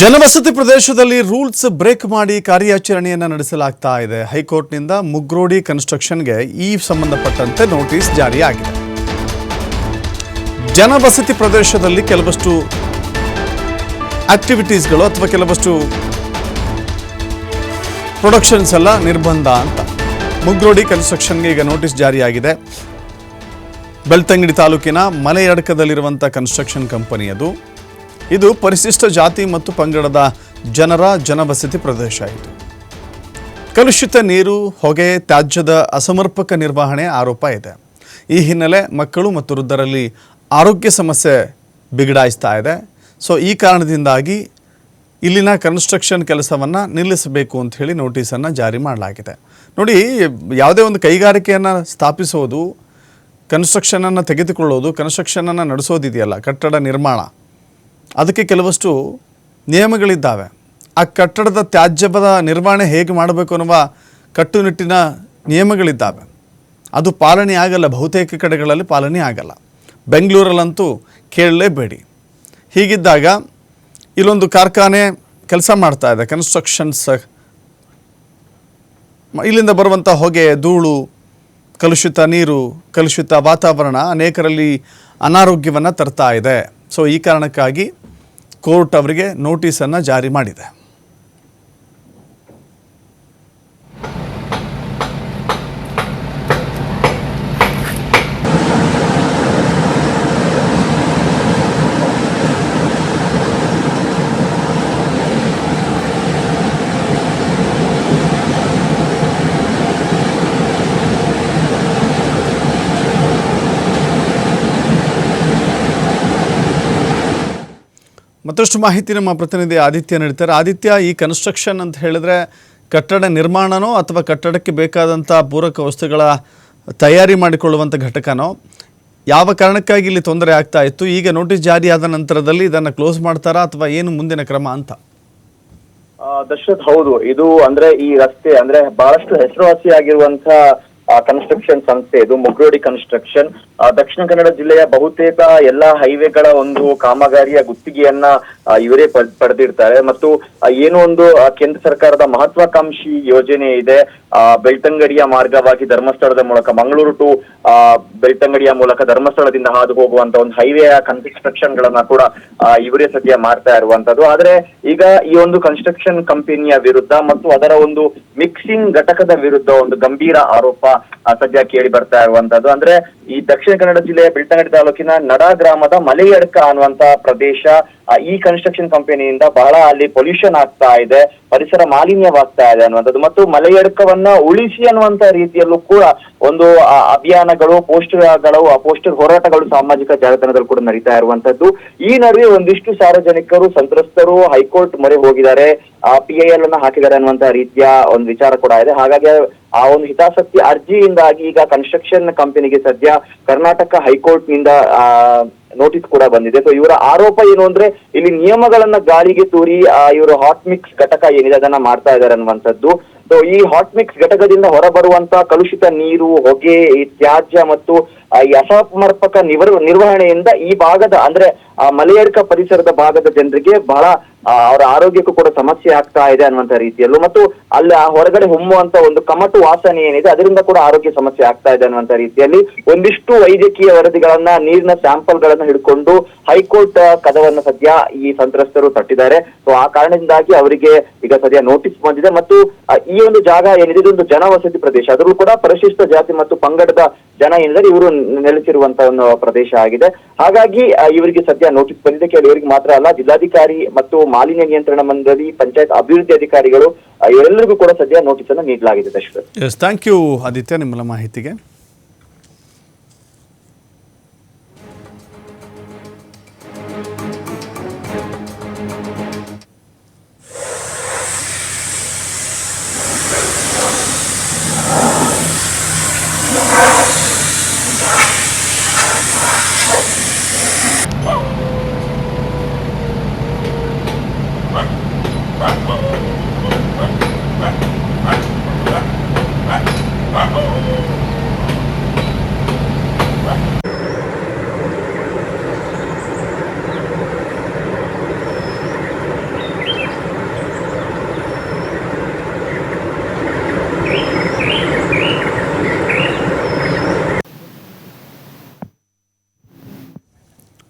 ಜನವಸತಿ ಪ್ರದೇಶದಲ್ಲಿ rules break ಮಾಡಿ ಕಾರ್ಯಾಚರಣೆಯನ್ನು ನಡೆಸಲಾಗ್ತಾ ಇದೆ. ಹೈಕೋರ್ಟ್ನಿಂದ ಮುಗ್ರೋಡಿ ಕನ್ಸ್ಟ್ರಕ್ಷನ್ಗೆ ಈ ಸಂಬಂಧಪಟ್ಟಂತೆ ನೋಟಿಸ್ ಜಾರಿಯಾಗಿದೆ. ಜನವಸತಿ ಪ್ರದೇಶದಲ್ಲಿ ಕೆಲವಷ್ಟು ಆಕ್ಟಿವಿಟೀಸ್ಗಳು ಅಥವಾ ಕೆಲವಷ್ಟು ಪ್ರೊಡಕ್ಷನ್ಸ್ ಎಲ್ಲ ನಿರ್ಬಂಧ ಅಂತ ಮುಗ್ರೋಡಿ ಕನ್ಸ್ಟ್ರಕ್ಷನ್ಗೆ ಈಗ ನೋಟಿಸ್ ಜಾರಿಯಾಗಿದೆ. ಬೆಳ್ತಂಗಡಿ ತಾಲೂಕಿನ ಮಲೆಯಡಕದಲ್ಲಿರುವಂಥ ಕನ್ಸ್ಟ್ರಕ್ಷನ್ ಕಂಪನಿ ಅದು ಇದು ಪರಿಶಿಷ್ಟ ಜಾತಿ ಮತ್ತು ಪಂಗಡದ ಜನರ ಜನವಸತಿ ಪ್ರದೇಶ ಇದು ಕಲುಷಿತ ನೀರು, ಹೊಗೆ, ತ್ಯಾಜ್ಯದ ಅಸಮರ್ಪಕ ನಿರ್ವಹಣೆ ಆರೋಪ ಇದೆ. ಈ ಹಿನ್ನೆಲೆ ಮಕ್ಕಳು ಮತ್ತು ವೃದ್ಧರಲ್ಲಿ ಆರೋಗ್ಯ ಸಮಸ್ಯೆ ಬಿಗಡಾಯಿಸ್ತಾ ಇದೆ. ಸೊ ಈ ಕಾರಣದಿಂದಾಗಿ ಇಲ್ಲಿನ ಕನ್ಸ್ಟ್ರಕ್ಷನ್ ಕೆಲಸವನ್ನು ನಿಲ್ಲಿಸಬೇಕು ಅಂತ ಹೇಳಿ ನೋಟಿಸನ್ನು ಜಾರಿ ಮಾಡಲಾಗಿದೆ. ನೋಡಿ, ಯಾವುದೇ ಒಂದು ಕೈಗಾರಿಕೆಯನ್ನು ಸ್ಥಾಪಿಸೋದು ಕನ್ಸ್ಟ್ರಕ್ಷನನ್ನು ತೆಗೆದುಕೊಳ್ಳೋದು ಕನ್ಸ್ಟ್ರಕ್ಷನನ್ನು ನಡೆಸೋದಿದೆಯಲ್ಲ, ಕಟ್ಟಡ ನಿರ್ಮಾಣ. ಅದಕ್ಕೆ ಕೆಲವಷ್ಟು ನಿಯಮಗಳಿದ್ದಾವೆ. ಆ ಕಟ್ಟಡದ ತ್ಯಾಜ್ಯದ ನಿರ್ವಹಣೆ ಹೇಗೆ ಮಾಡಬೇಕು ಅನ್ನುವ ಕಟ್ಟುನಿಟ್ಟಿನ ನಿಯಮಗಳಿದ್ದಾವೆ. ಅದು ಪಾಲನೆ ಆಗಲ್ಲ, ಬಹುತೇಕ ಕಡೆಗಳಲ್ಲಿ ಪಾಲನೆ ಆಗಲ್ಲ. ಬೆಂಗಳೂರಲ್ಲಂತೂ ಕೇಳಲೇಬೇಡಿ. ಹೀಗಿದ್ದಾಗ ಇಲ್ಲೊಂದು ಕಾರ್ಖಾನೆ ಕೆಲಸ ಮಾಡ್ತಾ ಇದೆ ಕನ್ಸ್ಟ್ರಕ್ಷನ್ಸ್ ಇಲ್ಲಿಂದ ಬರುವಂಥ ಹೊಗೆ, ಧೂಳು, ಕಲುಷಿತ ನೀರು, ಕಲುಷಿತ ವಾತಾವರಣ ಅನೇಕರಲ್ಲಿ ಅನಾರೋಗ್ಯವನ್ನು ತರ್ತಾ ಇದೆ. ಸೊ ಈ ಕಾರಣಕ್ಕಾಗಿ ಕೋರ್ಟ್ ಅವರಿಗೆ ನೋಟಿಸನ್ನು ಜಾರಿ ಮಾಡಿದೆ. ಮತ್ತಷ್ಟು ಮಾಹಿತಿ ನಮ್ಮ ಪ್ರತಿನಿಧಿ ಆದಿತ್ಯ ನೀಡ್ತಾರೆ. ಆದಿತ್ಯ, ಈ ಕನ್ಸ್ಟ್ರಕ್ಷನ್ ಅಂತ ಹೇಳಿದ್ರೆ ಕಟ್ಟಡ ನಿರ್ಮಾಣನೋ ಅಥವಾ ಕಟ್ಟಡಕ್ಕೆ ಬೇಕಾದಂಥ ಪೂರಕ ವಸ್ತುಗಳ ತಯಾರಿ ಮಾಡಿಕೊಳ್ಳುವಂಥ ಘಟಕನೋ? ಯಾವ ಕಾರಣಕ್ಕಾಗಿ ಇಲ್ಲಿ ತೊಂದರೆ ಆಗ್ತಾ ಇತ್ತು? ಈಗ ನೋಟಿಸ್ ಜಾರಿಯಾದ ನಂತರದಲ್ಲಿ ಇದನ್ನು ಕ್ಲೋಸ್ ಮಾಡ್ತಾರಾ ಅಥವಾ ಏನು ಮುಂದಿನ ಕ್ರಮ ಅಂತ? ದಶರಥ್ ಹೌದು. ಇದು ಅಂದ್ರೆ ಈ ರಸ್ತೆ ಅಂದ್ರೆ ಬಹಳಷ್ಟು ಹೆಸರುವಾಸಿಯಾಗಿರುವಂತ ಕನ್ಸ್ಟ್ರಕ್ಷನ್ ಸಂಸ್ಥೆ, ಇದು ಮುಗ್ರೋಡಿ ಕನ್ಸ್ಟ್ರಕ್ಷನ್ ದಕ್ಷಿಣ ಕನ್ನಡ ಜಿಲ್ಲೆಯ ಬಹುತೇಕ ಎಲ್ಲಾ ಹೈವೇಗಳ ಒಂದು ಕಾಮಗಾರಿಯ ಗುತ್ತಿಗೆಯನ್ನ ಇವರೇ ಪಡ್- ಪಡೆದಿರ್ತಾರೆ. ಮತ್ತು ಏನು ಒಂದು ಕೇಂದ್ರ ಸರ್ಕಾರದ ಮಹತ್ವಾಕಾಂಕ್ಷಿ ಯೋಜನೆ ಇದೆ. ಬೆಳ್ತಂಗಡಿಯ ಮಾರ್ಗವಾಗಿ ಧರ್ಮಸ್ಥಳದ ಮೂಲಕ, ಮಂಗಳೂರು ಟು ಬೆಳ್ತಂಗಡಿಯ ಮೂಲಕ ಧರ್ಮಸ್ಥಳದಿಂದ ಹಾದು ಹೋಗುವಂತ ಒಂದು ಹೈವೇಯ ಕನ್ಸ್ಟ್ರಕ್ಷನ್ ಗಳನ್ನ ಕೂಡ ಇವರೇ ಸದ್ಯ ಮಾಡ್ತಾ ಇರುವಂತದ್ದು. ಆದ್ರೆ, ಈಗ ಈ ಒಂದು ಕನ್ಸ್ಟ್ರಕ್ಷನ್ ಕಂಪನಿಯ ವಿರುದ್ಧ ಮತ್ತು ಅದರ ಒಂದು ಮಿಕ್ಸಿಂಗ್ ಘಟಕದ ವಿರುದ್ಧ ಒಂದು ಗಂಭೀರ ಆರೋಪ ಸದ್ಯ ಕೇಳಿ ಬರ್ತಾ ಇರುವಂತದ್ದು. ಅಂದ್ರೆ ಈ ದಕ್ಷಿಣ ಕನ್ನಡ ಜಿಲ್ಲೆಯ ಬೆಳ್ತಂಗಡಿ ತಾಲೂಕಿನ ನಡ ಗ್ರಾಮದ ಮಲೆಯಡ್ಕ ಅನ್ನುವಂತ ಪ್ರದೇಶ ಈ ಕನ್ಸ್ಟ್ರಕ್ಷನ್ ಕಂಪನಿಯಿಂದ ಬಹಳ ಅಲ್ಲಿ ಪೊಲ್ಯೂಷನ್ ಆಗ್ತಾ ಇದೆ. ಪರಿಸರ ಮಾಲಿನ್ಯವಾಗ್ತಾ ಇದೆ ಅನ್ನುವಂಥದ್ದು. ಮತ್ತು ಮಲೆಯಡಕವನ್ನ ಉಳಿಸಿ ಅನ್ನುವಂತ ರೀತಿಯಲ್ಲೂ ಕೂಡ ಒಂದು ಅಭಿಯಾನಗಳು, ಪೋಸ್ಟರ್ಗಳು ಪೋಸ್ಟರ್ ಹೋರಾಟಗಳು ಸಾಮಾಜಿಕ ಜಾಲತಾಣದಲ್ಲಿ ಕೂಡ ನಡೀತಾ ಇರುವಂತದ್ದು ಈ ನಡುವೆ ಒಂದಿಷ್ಟು ಸಾರ್ವಜನಿಕರು, ಸಂತ್ರಸ್ತರು, ಹೈಕೋರ್ಟ್ ಮೊರೆ ಹೋಗಿದ್ದಾರೆ. ಆ ಪಿ ಐ ಎಲ್ ಅನ್ನ ಹಾಕಿದ್ದಾರೆ ಅನ್ನುವಂತ ರೀತಿಯ ಒಂದು ವಿಚಾರ ಕೂಡ ಇದೆ. ಹಾಗಾಗಿ ಆ ಒಂದು ಹಿತಾಸಕ್ತಿ ಅರ್ಜಿಯಿಂದಾಗಿ ಈಗ ಕನ್ಸ್ಟ್ರಕ್ಷನ್ ಕಂಪನಿಗೆ ಸದ್ಯ ಕರ್ನಾಟಕ ಹೈಕೋರ್ಟ್ನಿಂದ ನೋಟಿಸ್ ಕೂಡ ಬಂದಿದೆ. ಸೊ ಇವರ ಆರೋಪ ಏನು ಅಂದ್ರೆ, ಇಲ್ಲಿ ನಿಯಮಗಳನ್ನ ಗಾಳಿಗೆ ತೂರಿ ಇವರು ಹಾಟ್ ಮಿಕ್ಸ್ ಘಟಕ ಏನಿದೆ ಅದನ್ನ ಮಾಡ್ತಾ ಇದ್ದಾರೆ ಅನ್ನುವಂಥದ್ದು. ಸೊ ಈ ಹಾಟ್ ಮಿಕ್ಸ್ ಘಟಕದಿಂದ ಹೊರಬರುವಂತ ಕಲುಷಿತ ನೀರು, ಹೊಗೆ, ಈ ತ್ಯಾಜ್ಯ ಮತ್ತು ಈ ಅಸಮರ್ಪಕ ನಿವರ್, ನಿರ್ವಹಣೆಯಿಂದ ಈ ಭಾಗದ, ಅಂದ್ರೆ ಆ ಮಲೆಯಡ್ಕ ಪರಿಸರದ ಭಾಗದ ಜನರಿಗೆ ಬಹಳ ಅವರ ಆರೋಗ್ಯಕ್ಕೂ ಕೂಡ ಸಮಸ್ಯೆ ಆಗ್ತಾ ಇದೆ ಅನ್ನುವಂತ ರೀತಿಯಲ್ಲೂ ಮತ್ತು ಅಲ್ಲಿ ಆ ಹೊರಗಡೆ ಹೊಮ್ಮುವಂತ ಒಂದು ಕಮಟು ವಾಸನೆ ಏನಿದೆ, ಅದರಿಂದ ಕೂಡ ಆರೋಗ್ಯ ಸಮಸ್ಯೆ ಆಗ್ತಾ ಇದೆ ಅನ್ನುವಂತ ರೀತಿಯಲ್ಲಿ ಒಂದಿಷ್ಟು ವೈದ್ಯಕೀಯ ವರದಿಗಳನ್ನ, ನೀರಿನ ಸ್ಯಾಂಪಲ್ ಗಳನ್ನ ಹಿಡ್ಕೊಂಡು ಹೈಕೋರ್ಟ್ ಕದವನ್ನ ಸದ್ಯ ಈ ಸಂತ್ರಸ್ತರು ತಟ್ಟಿದ್ದಾರೆ. ಸೊ ಆ ಕಾರಣದಿಂದಾಗಿ ಅವರಿಗೆ ಈಗ ಸದ್ಯ ನೋಟಿಸ್ ಬಂದಿದೆ ಮತ್ತು ಈ ಒಂದು ಜಾಗ ಏನಿದೆ, ಇದೊಂದು ಜನವಸತಿ ಪ್ರದೇಶ. ಅದರಲ್ಲೂ ಕೂಡ ಪರಿಶಿಷ್ಟ ಜಾತಿ ಮತ್ತು ಪಂಗಡದ ಜನ ಏನಿದ್ದಾರೆ, ಇವರು ನೆಲೆಸಿರುವಂತ ಒಂದು ಪ್ರದೇಶ ಆಗಿದೆ. ಹಾಗಾಗಿ ಇವರಿಗೆ ಸದ್ಯ ನೋಟಿಸ್ ಬಂದಿದೆ. ಕೆಲವರಿಗೆ ಮಾತ್ರ ಅಲ್ಲ, ಜಿಲ್ಲಾಧಿಕಾರಿ ಮತ್ತು ಮಾಲಿನ್ಯ ನಿಯಂತ್ರಣ ಮಂಡಳಿ, ಪಂಚಾಯತ್ ಅಭಿವೃದ್ಧಿ ಅಧಿಕಾರಿಗಳು ಎಲ್ಲರಿಗೂ ಕೂಡ ಸದ್ಯ ನೋಟಿಸ್ ಅನ್ನು ನೀಡಲಾಗಿದೆ. ಎಸ್ ಥ್ಯಾಂಕ್ ಯು ಆದಿತ್ಯ ನಿಮ್ಮ ಮಾಹಿತಿಗೆ.